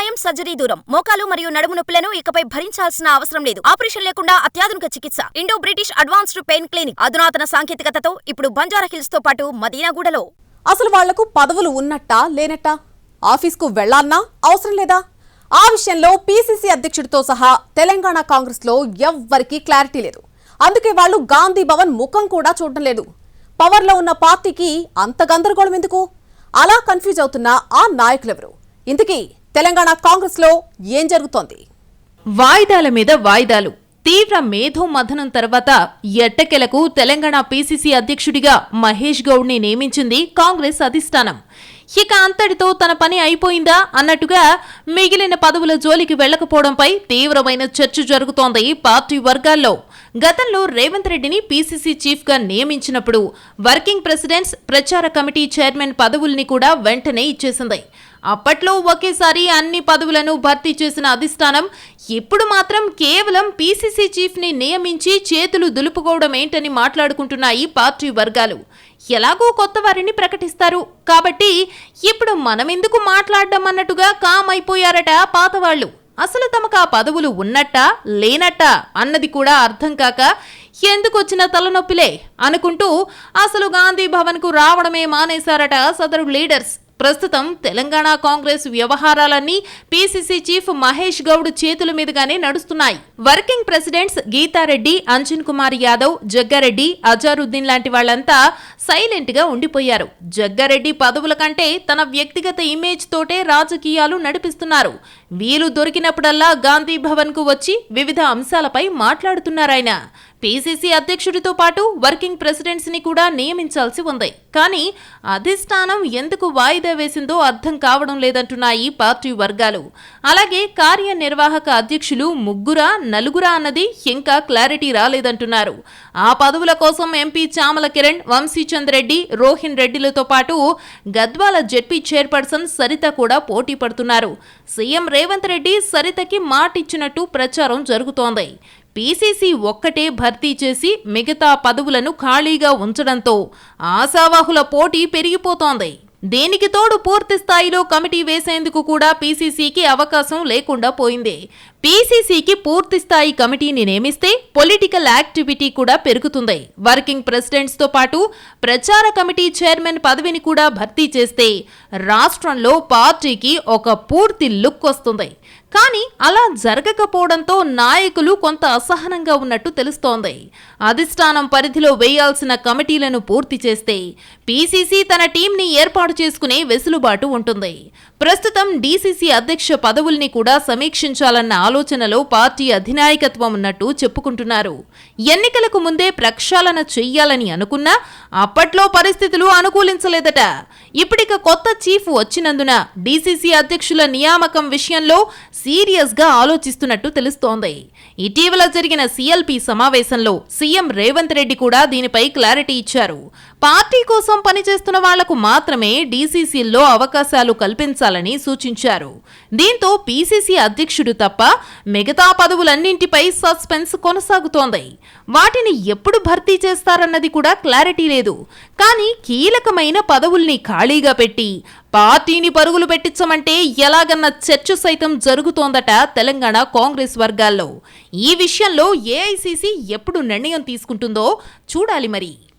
గాయం సర్జరీ దూరం. మోకాలు మరియు నడుము నొప్పులను ఇకపై భరించాల్సిన అవసరం లేదు. ఆపరేషన్ లేకుండా అత్యాధునిక చికిత్స. Indo British advanced pain clinic. అధునాతన సాంకేతికతతో ఇప్పుడు బంజారా హిల్స్తో పాటు మదీనాగూడలో. అసలు వాళ్ళకు పదవులు ఉన్నట్టా లేనట్టా? ఆఫీస్కు వెళ్ళాలన్నా అవసరం లేదా? ఆ విషయంలో పీసీసీ అధ్యక్షుడితో సహా తెలంగాణ కాంగ్రెస్లో ఎవ్వరికీ క్లారిటీ లేదు. అందుకే వాళ్ళు గాంధీ భవన్ ముఖం కూడా చూడడం లేదు. పవర్లో ఉన్న పార్టీకి అంత గందరగోళం ఎందుకు? అలా కన్ఫ్యూజ్ అవుతున్న ఆ నాయకులెవరు? ఇంతకీ తెలంగాణ కాంగ్రెస్లో ఏం జరుగుతోంది? వాయిదాల మీద వాయిదాలు. తీవ్ర మేధో మథనం తర్వాత ఎట్టకెలకు తెలంగాణ పీసీసీ అధ్యక్షుడిగా మహేష్ గౌడ్ని నియమించింది కాంగ్రెస్ అధిష్టానం. ఇక అంతటితో తన పని అయిపోయిందా అన్నట్టుగా మిగిలిన పదవుల జోలికి వెళ్ళకపోవడంపై తీవ్రమైన చర్చ జరుగుతోంది పార్టీ వర్గాల్లో. గతంలో రేవంత్ రెడ్డిని పీసీసీ చీఫ్గా నియమించినప్పుడు వర్కింగ్ ప్రెసిడెంట్స్ ప్రచార కమిటీ చైర్మన్ పదవుల్ని కూడా వెంటనే ఇచ్చేసింది. అప్పట్లో ఒకేసారి అన్ని పదవులను భర్తీ చేసిన అధిష్టానం ఇప్పుడు మాత్రం కేవలం పీసీసీ చీఫ్ని నియమించి చేతులు దులుపుకోవడం ఏంటని మాట్లాడుకుంటున్నాయి పార్టీ వర్గాలు. ఎలాగో కొత్త వారిని ప్రకటిస్తారు. కాబట్టి ఇప్పుడు మనమెందుకు మాట్లాడడం అన్నట్టుగా కామ్ అయిపోయారట పాతవాళ్ళు అసలు తమకు ఆ పదవులు ఉన్నట్టా లేనట్టా అన్నది కూడా అర్థం కాక ఎందుకొచ్చిన తలనొప్పిలే అనుకుంటూ అసలు గాంధీ భవన్కు రావడమే మానేశారట సదరు లీడర్స్. ప్రస్తుతం తెలంగాణ కాంగ్రెస్ వ్యవహారాలన్నీ పీసీసీ చీఫ్ మహేష్ గౌడ్ చేతుల మీదుగానే నడుస్తున్నాయి. వర్కింగ్ ప్రెసిడెంట్స్ గీతారెడ్డి అంజన్ కుమార్ యాదవ్ జగ్గారెడ్డి అజారుద్దీన్ లాంటి వాళ్ళంతా సైలెంట్గా ఉండిపోయారు. జగ్గారెడ్డి పదవుల కంటే తన వ్యక్తిగత ఇమేజ్ తోటే రాజకీయాలు నడిపిస్తున్నారు. వీలు దొరికినప్పుడల్లా గాంధీ భవన్కు వచ్చి వివిధ అంశాలపై మాట్లాడుతున్నారాయన. పీసీసీ అధ్యక్షుడితో పాటు వర్కింగ్ ప్రెసిడెంట్స్ని కూడా నియమించాల్సి ఉంది. కానీ అధిష్టానం ఎందుకు వాయిదా వేసిందో అర్థం కావడం లేదంటున్నాయి పార్టీ వర్గాలు. అలాగే కార్యనిర్వాహక అధ్యక్షులు ముగ్గురా నలుగురా అన్నది ఇంకా క్లారిటీ రాలేదంటున్నారు. ఆ పదవుల కోసం ఎంపీ చామల కిరణ్ వంశీచంద్ రెడ్డి రోహిన్ రెడ్డిలతో పాటు గద్వాల జెడ్పీ చైర్పర్సన్ సరిత కూడా పోటీ పడుతున్నారు. సీఎం రేవంత్ రెడ్డి సరితకి మాటిచ్చినట్టు ప్రచారం జరుగుతోంది. పీసీసీ ఒక్కటే భర్తీ చేసి మిగతా పదవులను ఖాళీగా ఉంచడంతో ఆశావాహుల పోటీ పెరిగిపోతోంది. దేనికి తోడు పూర్తి స్థాయిలో కమిటీ వేసేందుకు కూడా పీసీసీకి అవకాశం లేకుండా పోయింది. పీసీసీకి పూర్తి స్థాయి కమిటీని నియమిస్తే పొలిటికల్ యాక్టివిటీ కూడా పెరుగుతుంది. వర్కింగ్ ప్రెసిడెంట్స్తో పాటు ప్రచార కమిటీ చైర్మన్ పదవిని కూడా భర్తీ చేస్తే రాష్ట్రంలో పార్టీకి ఒక పూర్తి లుక్ వస్తుంది. కానీ అలా జరగకపోవడంతో నాయకులు కొంత అసహనంగా ఉన్నట్టు తెలుస్తోంది. అధిష్టానం పరిధిలో వేయాల్సిన కమిటీలను పూర్తి చేస్తే పీసీసీ తన టీంని ఏర్పాటు చేసుకునే వెసులుబాటు ఉంటుంది. ప్రస్తుతం డీసీసీ అధ్యక్ష పదవుల్ని కూడా సమీక్షించాలన్న ఆలోచనలో పార్టీ అధినాయకత్వం ఉన్నట్టు చెప్పుకుంటున్నారు. ఎన్నికలకు ముందే ప్రక్షాళన చెయ్యాలని అనుకున్నా అప్పట్లో పరిస్థితులు అనుకూలించలేదట. ఇప్పటిక కొత్త చీఫ్ వచ్చినందున డీసీసీ అధ్యక్షుల నియామకం విషయంలో సీరియస్గా ఆలోచిస్తున్నట్టు తెలుస్తోంది. ఇటీవల జరిగిన సీఎల్పీ సమావేశంలో సీఎం రేవంత్ రెడ్డి కూడా దీనిపై క్లారిటీ ఇచ్చారు. పార్టీ కోసం పనిచేస్తున్న వాళ్ళకు మాత్రమే డీసీసీల్లో అవకాశాలు కల్పించాలని సూచించారు. దీంతో పీసీసీ అధ్యక్షుడు తప్ప మిగతా పదవులన్నింటిపై సస్పెన్స్ కొనసాగుతోంది. వాటిని ఎప్పుడు భర్తీ చేస్తారన్నది కూడా క్లారిటీ లేదు. కానీ కీలకమైన పదవుల్ని ఖాళీగా పెట్టి పార్టీని పరుగులు పెట్టించమంటే ఎలాగన్న చర్చ సైతం జరుగుతోందట తెలంగాణ కాంగ్రెస్ వర్గాల్లో. ఈ విషయంలో ఏఐసీసీ ఎప్పుడు నిర్ణయం తీసుకుంటుందో చూడాలి మరి.